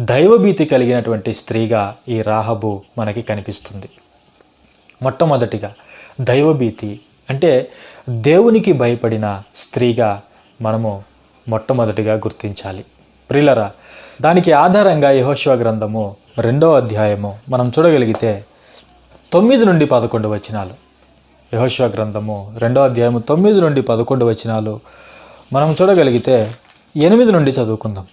దైవభీతి కలిగినటువంటి స్త్రీగా ఈ రాహబు మనకి కనిపిస్తుంది. మొట్టమొదటిగా దైవభీతి అంటే దేవునికి భయపడిన స్త్రీగా మనము మొట్టమొదటిగా గుర్తించాలి. ప్రిలరా దానికి ఆధారంగా యహోశివ గ్రంథము రెండో అధ్యాయము మనం చూడగలిగితే తొమ్మిది నుండి పదకొండు వచనాలు. యహోశివ గ్రంథము రెండో అధ్యాయము తొమ్మిది నుండి పదకొండు వచనాలు మనం చూడగలిగితే ఎనిమిది నుండి చదువుకుందాం.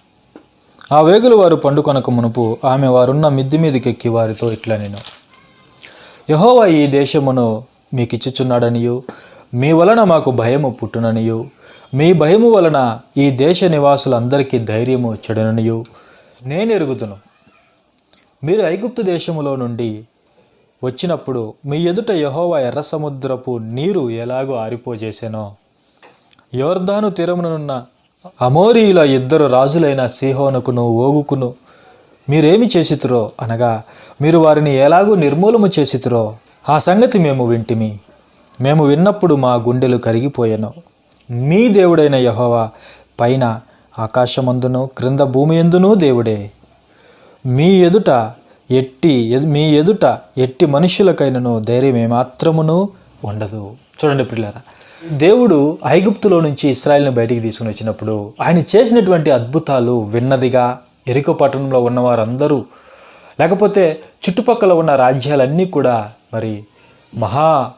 ఆ వేగులు వారు పండుకొనక మునుపు ఆమె వారున్న మిద్ది మీదకెక్కి వారితో ఇట్లా నేను యహోవా ఈ దేశమును మీకు ఇచ్చుచున్నాడనియు మీ వలన మాకు భయము పుట్టుననియు మీ భయము వలన ఈ దేశ నివాసులందరికీ ధైర్యము చెడుననియు నేను ఎరుగుదును. మీరు ఐగుప్తు దేశములో నుండి వచ్చినప్పుడు మీ ఎదుట యహోవా ఎర్ర సముద్రపు నీరు ఎలాగో ఆరిపోజేసానో యోర్ధాను తీరమునున్న అమోరీల ఇద్దరు రాజులైన సిహోనుకును ఓగుకును. మీరేమి చేసితురో అనగా మీరు వారిని ఎలాగూ నిర్మూలము చేసితురో ఆ సంగతి మేము వింటిమి. మేము విన్నప్పుడు మా గుండెలు కరిగిపోయాను. మీ దేవుడైన యహోవా పైన ఆకాశమందును క్రింద భూమి ఎందునూ దేవుడే. మీ ఎదుట ఎట్టి మీ ఎదుట ఎట్టి మనుషులకైనను ధైర్యం ఏమాత్రమును ఉండదు. చూడండి పిల్లరా దేవుడు ఐగుప్తులో నుంచి ఇస్రాయల్ని బయటికి తీసుకుని వచ్చినప్పుడు ఆయన చేసినటువంటి అద్భుతాలు విన్నదిగా ఎరికో పట్టణంలో ఉన్న వారందరూ లేకపోతే చుట్టుపక్కల ఉన్న రాజ్యాలన్నీ కూడా మరి మహా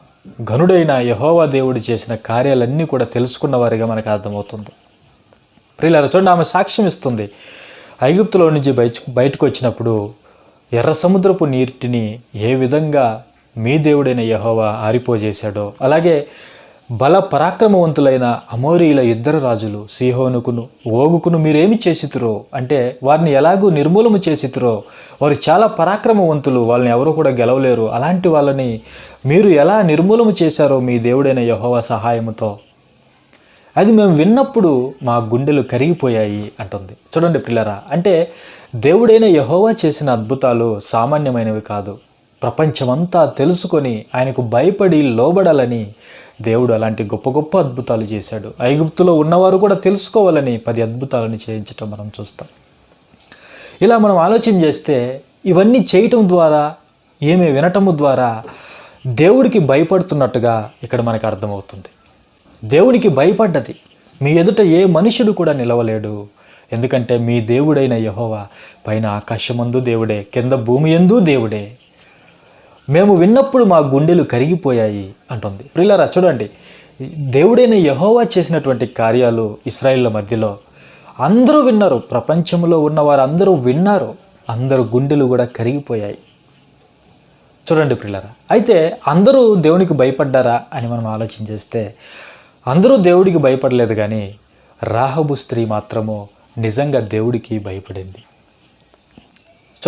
ఘనుడైన యహోవా దేవుడు చేసిన కార్యాలన్నీ కూడా తెలుసుకున్న వారిగా మనకు అర్థమవుతుంది. ప్రియులారా చూడండి ఆమె సాక్ష్యం ఇస్తుంది. ఐగుప్తులో నుంచి బయట బయటకు వచ్చినప్పుడు ఎర్ర సముద్రపు నీటిని ఏ విధంగా మీ దేవుడైన యహోవా ఆరిపోజేశాడో అలాగే బల పరాక్రమవంతులైన అమోరీల ఇద్దరు రాజులు సిహోనుకును ఓగుకును మీరేమి చేసితురో అంటే వారిని ఎలాగూ నిర్మూలన చేసితురో వారు చాలా పరాక్రమవంతులు వాళ్ళని ఎవరు కూడా గెలవలేరు. అలాంటి వాళ్ళని మీరు ఎలా నిర్మూలన చేశారో మీ దేవుడైన యహోవా సహాయముతో. అది మేము విన్నప్పుడు మా గుండెలు కరిగిపోయాయి అంటుంది. చూడండి పిల్లరా అంటే దేవుడైన యహోవా చేసిన అద్భుతాలు సామాన్యమైనవి కాదు. ప్రపంచమంతా తెలుసుకొని ఆయనకు భయపడి లోబడాలని దేవుడు అలాంటి గొప్ప గొప్ప అద్భుతాలు చేశాడు. ఐగుప్తులో ఉన్నవారు కూడా తెలుసుకోవాలని పది అద్భుతాలను చేయించటం మనం చూస్తాం. ఇలా మనం ఆలోచన చేస్తే ఇవన్నీ చేయటం ద్వారా ఏమి వినటము ద్వారా దేవుడికి భయపడుతున్నట్టుగా ఇక్కడ మనకు అర్థమవుతుంది. దేవునికి భయపడ్డది. మీ ఎదుట ఏ మనుషుడు కూడా నిలవలేడు. ఎందుకంటే మీ దేవుడైన యహోవా పైన ఆకాశమందు దేవుడే కింద భూమి ఎందు దేవుడే. మేము విన్నప్పుడు మా గుండెలు కరిగిపోయాయి అంటుంది. ప్రిల్లరా చూడండి. దేవుడైన యహోవా చేసినటువంటి కార్యాలు ఇస్రాయిల్ల మధ్యలో అందరూ విన్నారు. ప్రపంచంలో ఉన్న వారందరూ విన్నారు. అందరూ గుండెలు కూడా కరిగిపోయాయి. చూడండి ప్రిల్లరా అయితే అందరూ దేవునికి భయపడ్డారా అని మనం ఆలోచన చేస్తే అందరూ దేవుడికి భయపడలేదు కానీ రాహబు స్త్రీ మాత్రము నిజంగా దేవుడికి భయపడింది.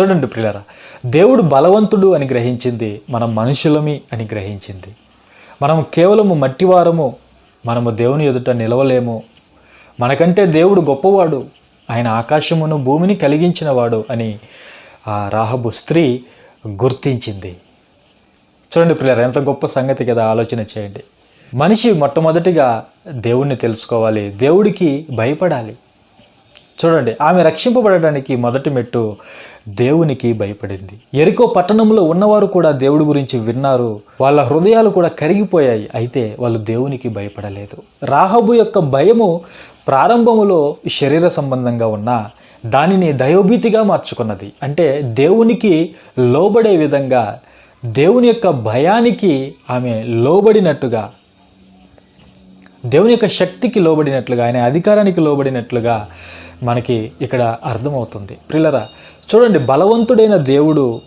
చూడండి ప్రియులరా దేవుడు బలవంతుడు అని గ్రహించింది మనం మనుషులమి అని గ్రహించింది. మనం కేవలము మట్టివారము మనము దేవుని ఎదుట నిలవలేము. మనకంటే దేవుడు గొప్పవాడు ఆయన ఆకాశమును భూమిని కలిగించినవాడు అని ఆ రాహబు స్త్రీ గుర్తించింది. చూడండి పిల్లలు ఎంత గొప్ప సంగతి కదా ఆలోచన చేయండి. మనిషి మొట్టమొదటిగా దేవుణ్ణి తెలుసుకోవాలి దేవుడికి భయపడాలి. చూడండి ఆమె రక్షింపబడడానికి మొదటి మెట్టు దేవునికి భయపడింది. ఎరికో పట్టణంలో ఉన్నవారు కూడా దేవుడి గురించి విన్నారు. వాళ్ళ హృదయాలు కూడా కరిగిపోయాయి. అయితే వాళ్ళు దేవునికి భయపడలేదు. రాహబు యొక్క భయము ప్రారంభములో శరీర సంబంధంగా ఉన్న దానిని దయోభీతిగా మార్చుకున్నది. అంటే దేవునికి లోబడే విధంగా దేవుని యొక్క భయానికి ఆమె లోబడినట్టుగా దేవుని యొక్క శక్తికి లోబడినట్లుగా ఆయన అధికారానికి లోబడినట్లుగా మనకి ఇక్కడ అర్థమవుతుంది. ప్రిల్లరా చూడండి బలవంతుడైన దేవుడు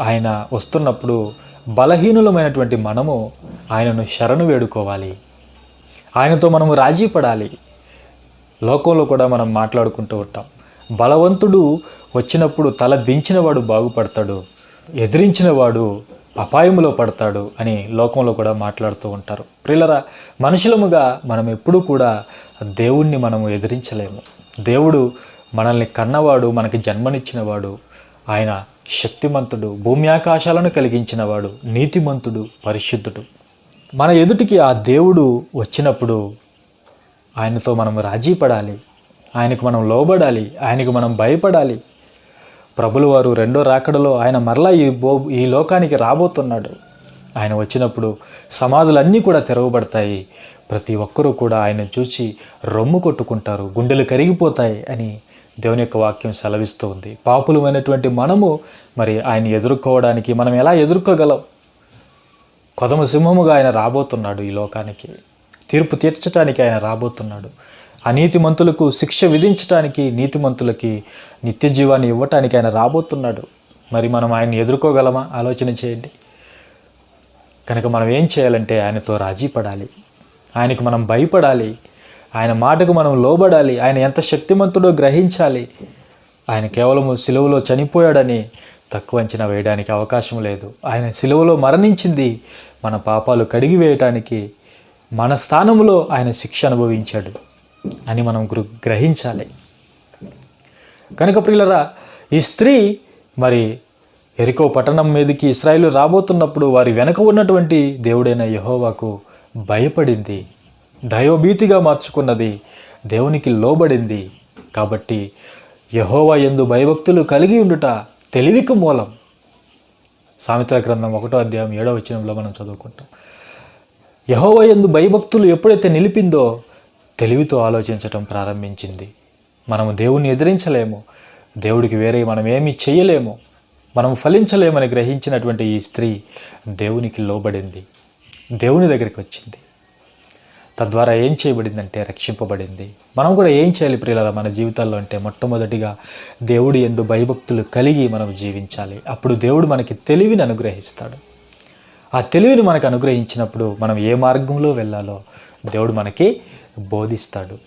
ఆయన వస్తున్నప్పుడు బలహీనులమైనటువంటి మనము ఆయనను శరణు వేడుకోవాలి. ఆయనతో మనము రాజీ పడాలి. లోకంలో కూడా మనం మాట్లాడుకుంటూ ఉంటాం. బలవంతుడు వచ్చినప్పుడు తల దించినవాడు బాగుపడతాడు. ఎదిరించినవాడు అపాయములో పడతాడు అని లోకంలో కూడా మాట్లాడుతూ ఉంటారు. ప్రిల్లరా మనుషులముగా మనం ఎప్పుడూ కూడా దేవుణ్ణి మనము ఎదిరించలేము. దేవుడు మనల్ని కన్నవాడు మనకి జన్మనిచ్చినవాడు ఆయన శక్తిమంతుడు భూమి ఆకాశాలను కలిగించినవాడు నీతిమంతుడు పరిశుద్ధుడు. మన ఎదుటికి ఆ దేవుడు వచ్చినప్పుడు ఆయనతో మనం రాజీ పడాలి ఆయనకు మనం లోబడాలి. ఆయనకు మనం భయపడాలి. ప్రభులవారు రెండో రాకడలో ఆయన మరలా ఈ బో ఈ లోకానికి రాబోతున్నాడు. ఆయన వచ్చినప్పుడు సమాధులన్నీ కూడా తెరవబడతాయి. ప్రతి ఒక్కరూ కూడా ఆయన చూసి రొమ్ము కొట్టుకుంటారు. గుండెలు కరిగిపోతాయి అని దేవుని యొక్క వాక్యం సెలవిస్తూ ఉంది పాపులమైనటువంటి మనము మరి ఆయన ఎదుర్కోవడానికి మనం ఎలా ఎదుర్కోగలం? కొదమ సింహముగా ఆయన రాబోతున్నాడు ఈ లోకానికి. తీర్పు తీర్చడానికి ఆయన రాబోతున్నాడు. అనీతిమంతులకు శిక్ష విధించడానికి నీతిమంతులకి నిత్య జీవాన్ని ఇవ్వటానికి ఆయన రాబోతున్నాడు. మరి మనం ఆయన్ని ఎదుర్కోగలమా? ఆలోచన చేయండి. కనుక మనం ఏం చేయాలంటే ఆయనతో రాజీ పడాలి. ఆయనకు మనం భయపడాలి. ఆయన మాటకు మనం లోబడాలి. ఆయన ఎంత శక్తిమంతుడో గ్రహించాలి. ఆయన కేవలము సిలువలో చనిపోయాడని తక్కువ అంచనా వేయడానికి అవకాశం లేదు. ఆయన సిలువలో మరణించింది మన పాపాలు కడిగి వేయటానికి మన స్థానంలో ఆయన శిక్ష అనుభవించాడు. అని మనం గ్రు గ్రహించాలి. కనుక ప్రియులరా ఈ స్త్రీ మరి ఎరికో పట్టణం మీదకి ఇస్రాయిల్ రాబోతున్నప్పుడు వారి వెనక ఉన్నటువంటి దేవుడైన యహోవాకు భయపడింది. దయోభీతిగా మార్చుకున్నది దేవునికి లోబడింది. కాబట్టి యహోవా ఎందు భయభక్తులు కలిగి ఉండుట తెలివికి మూలం. సామెతల గ్రంథం ఒకటో అధ్యాయం ఏడో వచనంలో మనం చదువుకుంటాం. యహోవా ఎందు భయభక్తులు ఎప్పుడైతే నిలిపిందో తెలివితో ఆలోచించటం ప్రారంభించింది. మనము దేవుణ్ణి ఎదిరించలేము. దేవుడికి వేరే మనం ఏమీ చేయలేము మనం ఫలించలేమని గ్రహించినటువంటి ఈ స్త్రీ దేవునికి లోబడింది. దేవుని దగ్గరికి వచ్చింది. తద్వారా ఏం చేయబడిందంటే రక్షింపబడింది. మనం కూడా ఏం చేయాలి ప్రియుల మన జీవితాల్లో అంటే మొట్టమొదటిగా దేవుడు ఎందు భయభక్తులు కలిగి మనం జీవించాలి. అప్పుడు దేవుడు మనకి తెలివిని అనుగ్రహిస్తాడు. ఆ తెలివిని మనకు అనుగ్రహించినప్పుడు మనం ఏ మార్గంలో వెళ్ళాలో దేవుడు మనకి బోధిస్తాడు.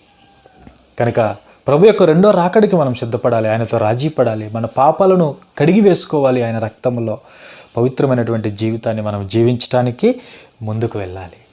కనుక ప్రభు యొక్క రెండో రాకడికి మనం సిద్ధపడాలి ఆయనతో రాజీ పడాలి మన పాపాలను కడిగి వేసుకోవాలి ఆయన రక్తంలో పవిత్రమైనటువంటి జీవితాన్ని మనం జీవించడానికి ముందుకు వెళ్ళాలి.